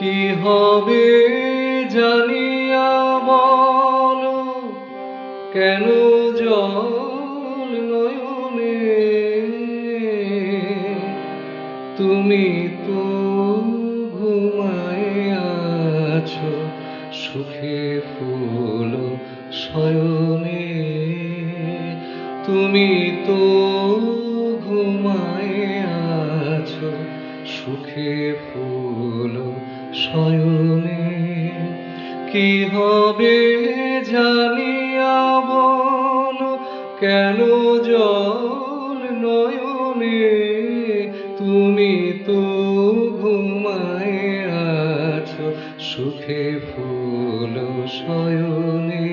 কি হবে জানিয়া বলো কেন জল নয়নে? তুমি তো ঘুমায় আছো, সুখে ফুল শয়নে। তুমি তো ঘুমায় আছো, সুখে ফুল শয়নে কি হবে জানিয়া বলো কেন জল নয়নে তুমি তো ঘুমায় আছো? সুখে ফুল শয়নে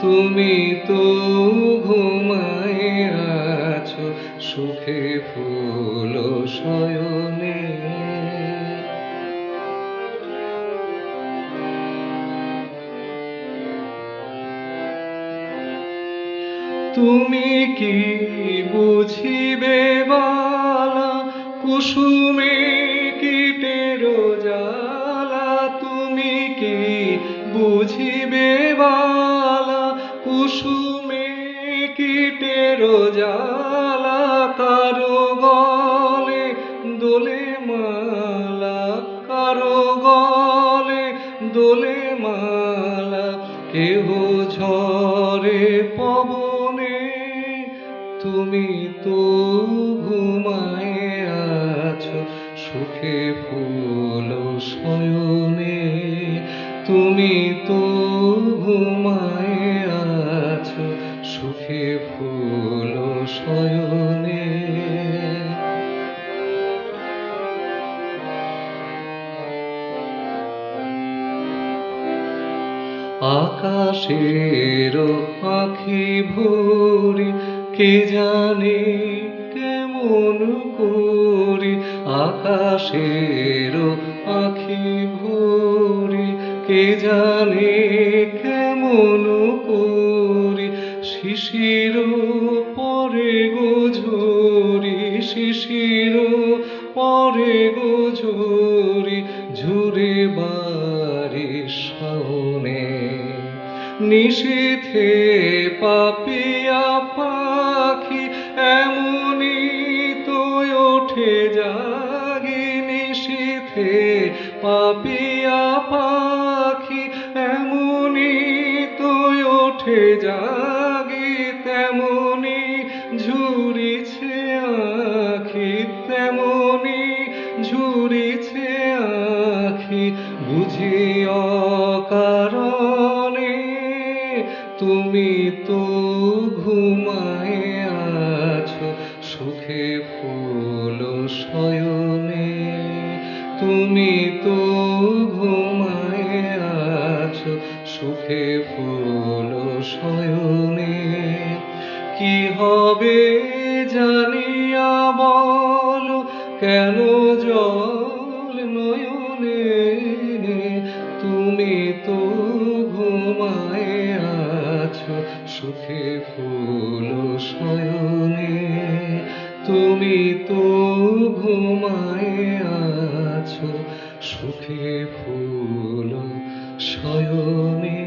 তুমি তো ঘুমায় আছো? সুখে ফুল শয়নে তুমি কি বুঝিবে বালা? কুসুমে কীটের জ্বালা তুমি কি বুঝিবে বালা? কুসুমে কীটের জ্বালা কারও গলে দোলে মালা, কারও গলে দোলে মালা, কেহ ঝরে পবনে তুমি তো ঘুমায় আছো, সুখে ফুল শয়নে তুমি তো ঘুমায় আছো, সুখে ফুল শয়নে আকাশের পাখি ভরি কে জানে কেমন করি আকাশের পাখি ভরি? কে জানে কেমন করি শিশির পরে গোঝরি শিশির পরে গোঝরি ঝুরে? বাড়ি শাওনে নিশীথে পাপিয়া পাখি এমনি তো ওঠে জাগি নিশীথে পাপিয়া পাখি এমনি তো ওঠে জাগি তেমনি ঝুরিছে আখি তেমনি ঝুরিছে আখি বুঝি অকারণে তুমি তো ঘুমায় আছো, সুখে ফুল শয়নে তুমি তো ঘুমায় আছো, সুখে ফুল শয়নে কি হবে জানিয়া বলো, কেন জল নয়নে তুমি তো ঘুমায় আছো সুখে ফুল শয়নে।